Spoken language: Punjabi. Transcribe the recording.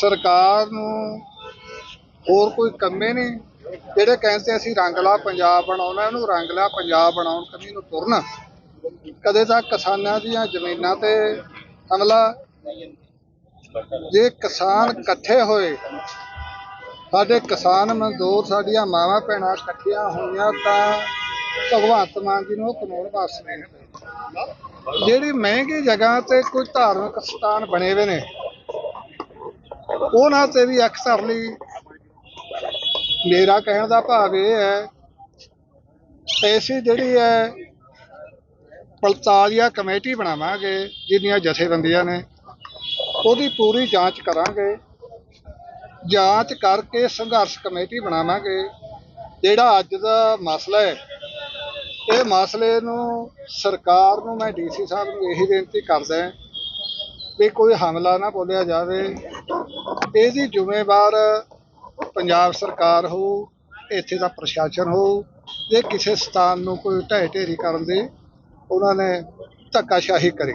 ਸਰਕਾਰ ਨੂੰ ਹੋਰ ਕੋਈ ਕੰਮੇ ਨਹੀਂ। ਜਿਹੜੇ ਕਹਿੰਦੇ ਅਸੀਂ ਰੰਗਲਾ ਪੰਜਾਬ ਬਣਾਉਣਾ ਇਹਨੂੰ ਰੰਗਲਾ ਪੰਜਾਬ ਬਣਾਉਣ ਕਮੀ ਨੂੰ ਤੁਰਨ। ਕਦੇ ਤਾਂ ਕਿਸਾਨਾਂ ਦੀਆਂ ਜ਼ਮੀਨਾਂ ਤੇ ਹਮਲਾ ਜੇ ਕਿਸਾਨ ਇਕੱਠੇ ਹੋਏ, ਸਾਡੇ ਕਿਸਾਨ ਮਜ਼ਦੂਰ, ਸਾਡੀਆਂ ਮਾਵਾਂ ਭੈਣਾਂ ਇਕੱਠੀਆਂ ਹੋਈਆਂ ਤਾਂ ਭਗਵੰਤ ਮਾਨ ਜੀ ਨੂੰ ਉਹ ਕਾਨੂੰਨ ਵਾਪਸ ਨਹੀਂ ਜਿਹੜੀ ਮਹਿੰਗੀ ਜਗ੍ਹਾ ਤੇ ਕੋਈ ਧਾਰਮਿਕ ਸਥਾਨ ਬਣੇ ਹੋਏ ਨੇ ਉਹਨਾਂ ਤੇ ਵੀ ਅਕਸਰ ਲਈ ਮੇਰਾ ਕਹਿਣ ਦਾ ਭਾਵ ਇਹ ਹੈ ਐਸੀ ਜਿਹੜੀ ਹੈ ਪੜਤਾਲੀਆ ਕਮੇਟੀ ਬਣਾਵਾਂਗੇ, ਜਿੰਨੀਆਂ ਜਥੇਬੰਦੀਆਂ ਨੇ, ਉਹਦੀ ਪੂਰੀ ਜਾਂਚ ਕਰਾਂਗੇ। ਜਾਂਚ ਕਰਕੇ ਸੰਘਰਸ਼ ਕਮੇਟੀ ਬਣਾਵਾਂਗੇ। ਜਿਹੜਾ ਅੱਜ ਦਾ ਮਸਲਾ ਹੈ, ਇਹ ਮਸਲੇ ਨੂੰ ਸਰਕਾਰ ਨੂੰ ਮੈਂ ਡੀਸੀ ਸਾਹਿਬ ਨੂੰ ਇਹੀ ਬੇਨਤੀ ਕਰਦਾ ਵੀ ਕੋਈ ਹਮਲਾ ਨਾ ਬੋਲਿਆ ਜਾਵੇ। ਇਹਦੀ ਜ਼ਿੰਮੇਵਾਰ ਪੰਜਾਬ ਸਰਕਾਰ ਹੋ ਇੱਥੇ ਦਾ ਪ੍ਰਸ਼ਾਸਨ ਹੋ ਜੇ ਕਿਸੇ ਸਥਾਨ ਨੂੰ ਕੋਈ ਢਹਿ ਢੇਰੀ ਕਰਨ ਦੀ, ਉਹਨਾਂ ਨੇ ਧੱਕਾਸ਼ਾਹੀ ਕਰੀ।